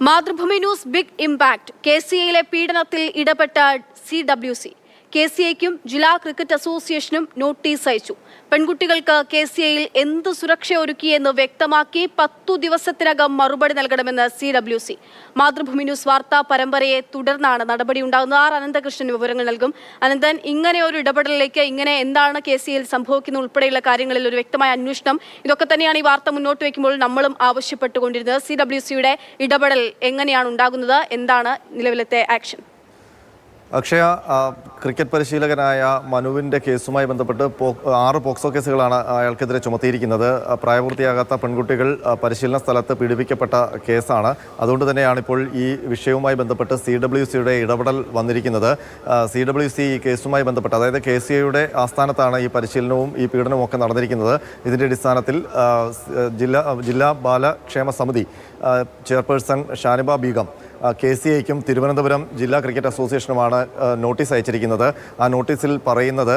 Mathrubhumi news big impact K C എയിലെ പീഡനത്തിൽ ഇടപെട്ട C W C. K C എക്കും ജില്ലാ ക്രിക്കറ്റ് അസോസിയേഷനും നോട്ടീസ് അയച്ചു. പെൺകുട്ടികൾക്ക് കെ സി എയിൽ എന്ത് സുരക്ഷ ഒരുക്കിയെന്ന് വ്യക്തമാക്കി പത്തു ദിവസത്തിനകം മറുപടി നൽകണമെന്ന് C W C. Mathrubhumi news വാർത്താ പരമ്പരയെ തുടർന്നാണ് നടപടി ഉണ്ടാകുന്നത്. ആർ അനന്തകൃഷ്ണൻ വിവരങ്ങൾ നൽകും. അനന്തൻ ഇങ്ങനെ ഒരു ഇടപെടലിലേക്ക് ഇങ്ങനെ എന്താണ് കെ സി എയിൽ സംഭവിക്കുന്ന ഉൾപ്പെടെയുള്ള കാര്യങ്ങളിൽ ഒരു വ്യക്തമായ അന്വേഷണം. ഇതൊക്കെ തന്നെയാണ് ഈ വാർത്ത മുന്നോട്ട് വയ്ക്കുമ്പോൾ നമ്മളും ആവശ്യപ്പെട്ടുകൊണ്ടിരുന്നത്. സി ഡബ്ല്യു സിയുടെ ഇടപെടൽ എങ്ങനെയാണ് ഉണ്ടാകുന്നത്? എന്താണ് നിലവിലത്തെ ആക്ഷൻ? അക്ഷയ ക്രിക്കറ്റ് പരിശീലകനായ മനുവിന്റെ കേസുമായി ബന്ധപ്പെട്ട് പോ ആറ് പോക്സോ കേസുകളാണ് അയാൾക്കെതിരെ ചുമത്തിയിരിക്കുന്നത്. പ്രായപൂർത്തിയാകാത്ത പെൺകുട്ടികൾ പരിശീലന സ്ഥലത്ത് പീഡിപ്പിക്കപ്പെട്ട കേസാണ്. അതുകൊണ്ട് തന്നെയാണ് ഇപ്പോൾ ഈ വിഷയവുമായി ബന്ധപ്പെട്ട് സി ഡബ്ല്യു സിയുടെ ഇടപെടൽ വന്നിരിക്കുന്നത്. സി ഡബ്ല്യു സി ഈ കേസുമായി ബന്ധപ്പെട്ട് അതായത് കെ സി ഐയുടെ ആസ്ഥാനത്താണ് ഈ പരിശീലനവും ഈ പീഡനവും ഒക്കെ നടന്നിരിക്കുന്നത്. ഇതിന്റെ അടിസ്ഥാനത്തിൽ ജില്ലാ ജില്ലാ ബാലക്ഷേമ സമിതി chairperson Shaniba Beegum K C ഐക്കും Thiruvananthapuram ജില്ലാ ക്രിക്കറ്റ് അസോസിയേഷനുമാണ് നോട്ടീസ് അയച്ചിരിക്കുന്നത്. ആ നോട്ടീസിൽ പറയുന്നത്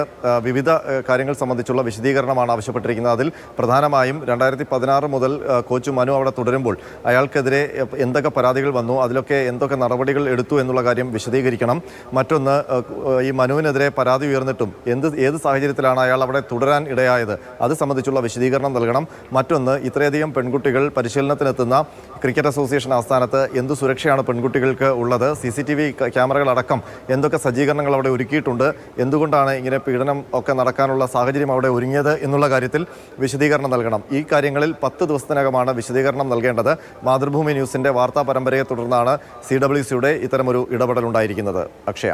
വിവിധ കാര്യങ്ങൾ സംബന്ധിച്ചുള്ള വിശദീകരണമാണ് ആവശ്യപ്പെട്ടിരിക്കുന്നത്. അതിൽ പ്രധാനമായും രണ്ടായിരത്തി പതിനാറ് മുതൽ കോച്ച് മനു അവിടെ തുടരുമ്പോൾ അയാൾക്കെതിരെ എന്തൊക്കെ പരാതികൾ വന്നു അതിലൊക്കെ എന്തൊക്കെ നടപടികൾ എടുത്തു എന്നുള്ള കാര്യം വിശദീകരിക്കണം. മറ്റൊന്ന് ഈ മനുവിനെതിരെ പരാതി ഉയർന്നിട്ടും എന്ത് ഏത് സാഹചര്യത്തിലാണ് അയാൾ അവിടെ തുടരാൻ ഇടയായത് അത് സംബന്ധിച്ചുള്ള വിശദീകരണം നൽകണം. മറ്റൊന്ന് ഇത്രയധികം പെൺകുട്ടികൾ പരിശീലനത്തിനെത്തുന്ന ക്രിക്കറ്റ് അസോസിയേഷൻ ആസ്ഥാനത്ത് എന്ത് സുരക്ഷയാണ് പെൺകുട്ടികൾക്ക് ഉള്ളത്. സി സി ടി വി ക്യാമറകളടക്കം എന്തൊക്കെ സജ്ജീകരണങ്ങൾ അവിടെ ഒരുക്കിയിട്ടുണ്ട്? എന്തുകൊണ്ടാണ് ഇങ്ങനെ പീഡനം ഒക്കെ നടക്കാനുള്ള സാഹചര്യം അവിടെ ഒരുങ്ങിയത് എന്നുള്ള കാര്യത്തിൽ വിശദീകരണം നൽകണം. ഈ കാര്യങ്ങളിൽ പത്ത് ദിവസത്തിനകമാണ് വിശദീകരണം നൽകേണ്ടത്. മാതൃഭൂമി ന്യൂസിന്റെ വാർത്താ പരമ്പരയെ തുടർന്നാണ് സി ഡബ്ല്യു സിയുടെ ഇത്തരമൊരു ഇടപെടലുണ്ടായിരിക്കുന്നത്. അക്ഷയ.